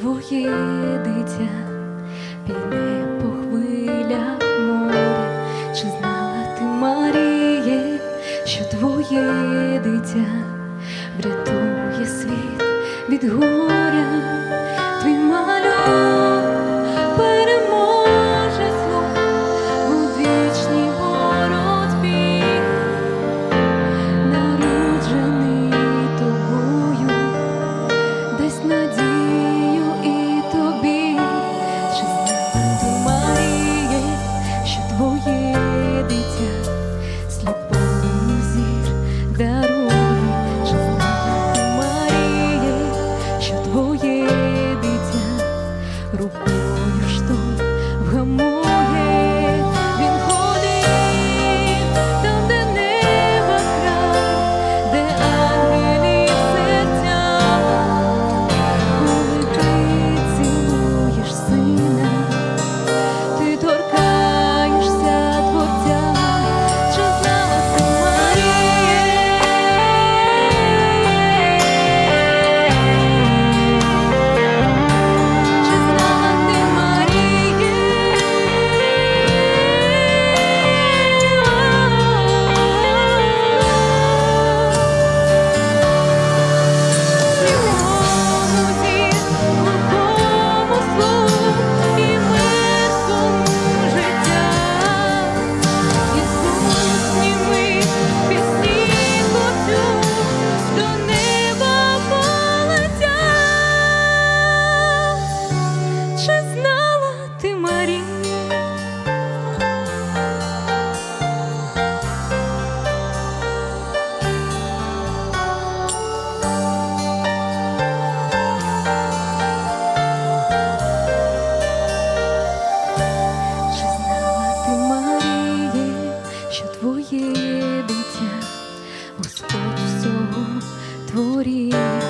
твоє дитя піде по хвилях моря, чи знала ти, Маріє, що твоє дитя врятує світ від горя, твій малюк. glory.